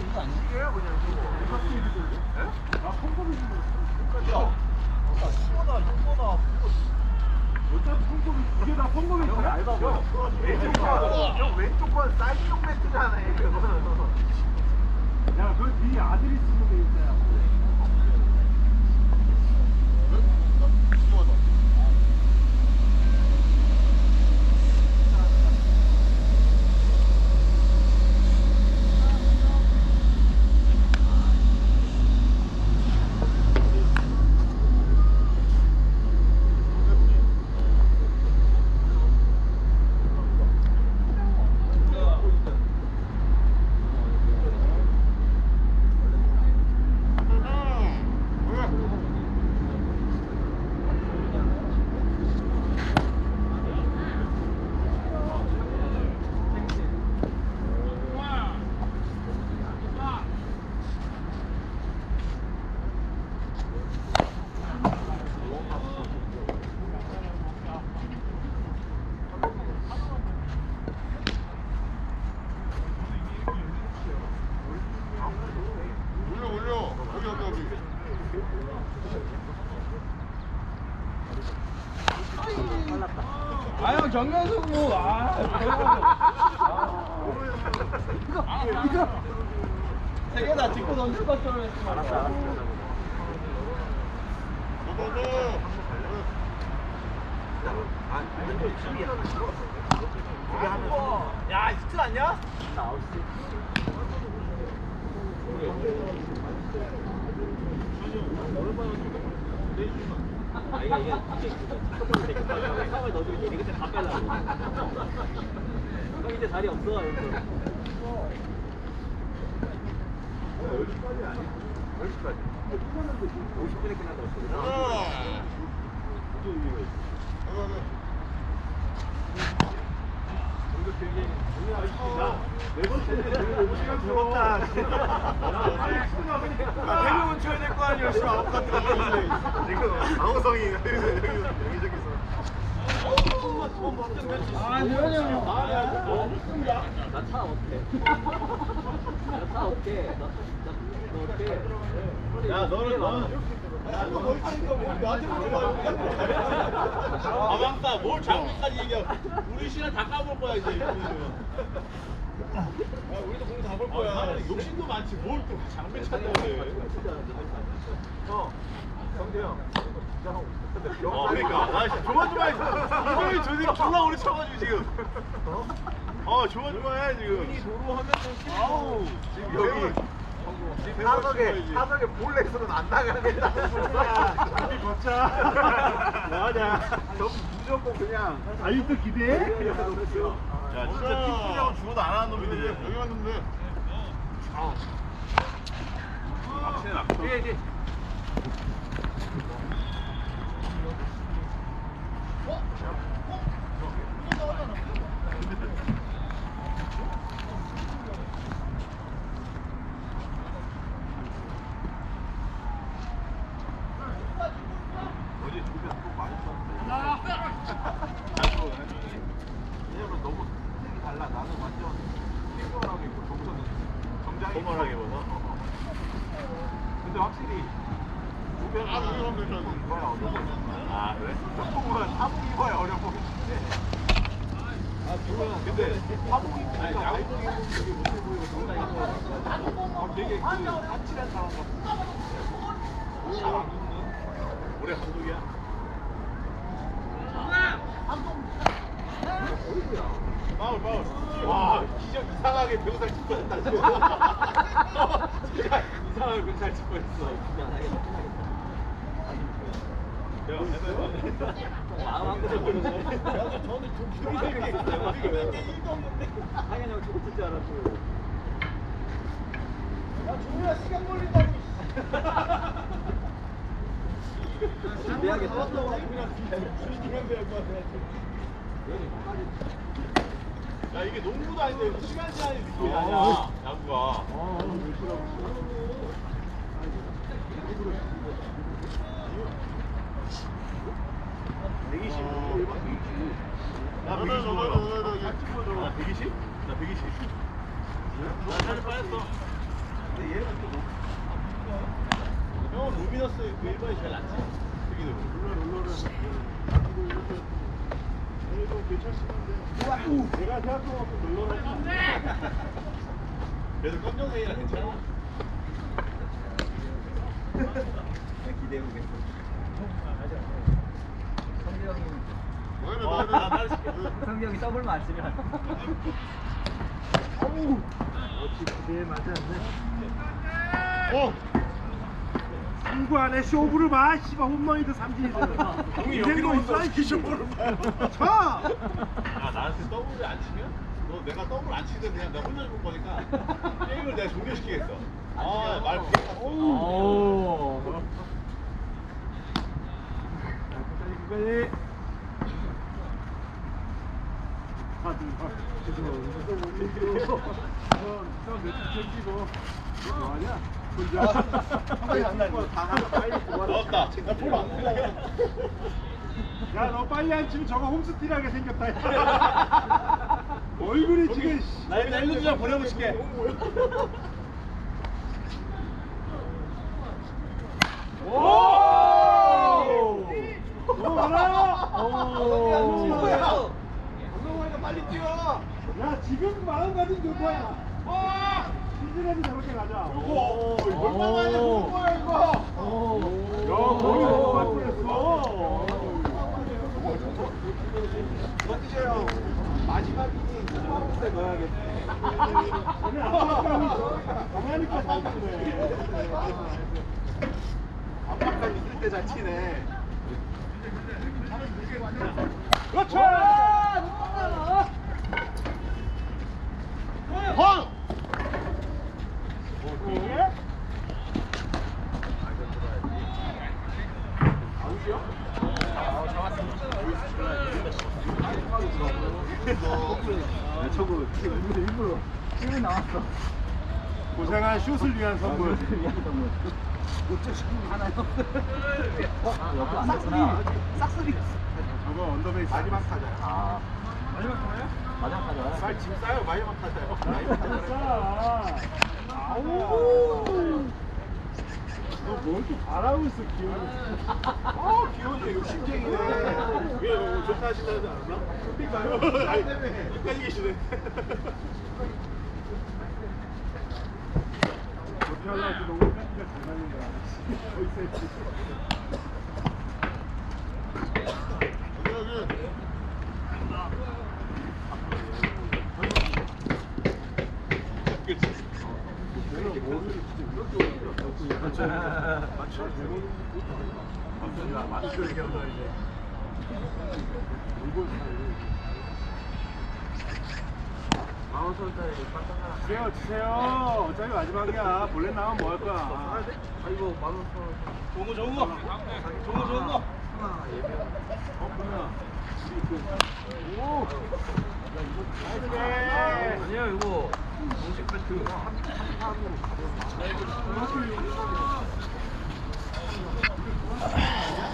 시계요 그냥 이거. 아 야, 보여. 왼쪽 건, 사이드용 매트잖아 이거. 야그 뒤에 아들이 쓰는 게 있어야. 올려 올려 여기 여기 여기 아형 정면승 뭐 아. 이거 이거 세개다 짚고 던질 것처럼 아. 그게 하면 야 스틸 아니야? 아 상을 넣어주고 얘 그때 다 빼려고 형 이제 자리 없어 이러면서. 여기까지 아니야? 여기까지. 50분에 끝난다고 네 번째 시간 죽었다. 대부분 쳐야 될 거 아니야. 씨발 아홉 같은 거. 지금 방어성이 여기 여기저기서. 아 재현이 형. 나차 어때? 나차 어때? 나너 어때? 야 너는 너는 가방싸 뭘 장비까지 얘기하고 우리 시간 다 까볼 거야 이제 야 우리도 공다볼 거야 욕심도 많지 뭘 또 장비 찾는 데 형, 어 그러니까. 아 진짜 조마조마해 이번에 저새끼 졸라 오래 쳐가지고 지금. 어? 조마조마해 지금. 도로 하면은 아우 지금 여기 타석에 타석에 볼넷으로는 안 나가겠다. 우리 걷자. 뭐하냐? 저 무조건 그냥. 아직도 기대해? 야 진짜 팀플이라고 죽어도 안 하는 놈이네. 여기 왔는데. 막히네 막혀 어제 주변 또 많이 썼는데. 왜냐면 너무 색이 달라. 나는 완전 피규어라고 입고 정선은 정장이. 포멀하게 입어서? 근데 확실히 주변 아, 그럼 괜찮아. 입어야 어려워. 아 그래? 보통은 사복 입어야 어려워 보이는데. 아, 근데 사복 입으니까 아이돌 입으면 되게 못해 보이고 정장 입으면 어, 되게 그 아찔한 사람 같아. 잘안 입는. 올해 감독이야? 파울 파울 와 기적 이상하게 병살 칠 뻔했다 지금 진짜 이상하게 병살 칠 뻔했어 야 해봐 마음 한 곳에 보는 거. 저는 좀 기분이 되게 있어요 당연히 형 저거 진줄 알았고. 야 종우야 시간 걸린다고 준비하겠다. 야 이게 농구도 아닌데 시간 제한이 느낌이 아니야 야구가 나 120 나 120? 나 120 나 살이 빠졌어 근데 얘는 또 형은 루미너스 그 일반이 제일 낫지. 되게 롤러 롤러를 가지고 이렇게 이거 괜찮습니다. 어. 성기 형이 더블만 안 쓰면 기대에 맞지 않네. 어! 승부 안에 쇼부를 봐. 씨발 홈런이든 삼진이든. 형이 여기로 온다. 이렇게 쇼를 쳐. 아 나한테 더블을 안 치면? 너 내가 더블 안 치든 그냥 내가 혼자 줄 거니까 게임을 내가 종료시키겠어. 아말 피했어. 오. 끝까지. 뭐하냐? 넣었다. 야, 너 빨리 안 치면 저거 홈스틸하게 생겼다. 얼굴이 지금. 씨. 나 일단 1루 주장 보내보실게. 오! 넘어가라! 오. 운동하니까 빨리 뛰어. 야, 지금 마음가짐 좋다. 시즌에도 저렇게 가자. 오, 얼마만에 본 거야, 이거? 야, 거기 너무 갈 뻔했어. 멋지죠. 마지막이니 때 넣어야겠네. 아니, 압박감이 강하니까 잘 치네. 압박감 있을 때 잘 치네. 그렇지! 헐! 예? 저거 일부러 일부러 힘이 나왔어. 고생한 슛을 위한 선물. 하나요? 어, 옆에 안 됐구나. 싹쓸이. 저거 언더베이스 마지막 타자. 아, 마지막 타자야? 마지막 가져와. 쌀 지금 싸요. 마지막 타자요. 마지막 타자요. 아우. 너뭘 또 잘하고 있어 기현이. 아, 귀여운데 욕심쟁이네. 왜 어, 좋다 하신다지 않았나? 그러니까요. 아니, 끝까지 계시네. 하려고 너무 팬티가 잘 맞는 거야. 여기 그치. 맞춰 주세요 주세요. 어차피 마지막이야. 볼넷 나오면 뭐 할 거야. 아이고, 좋은 거좋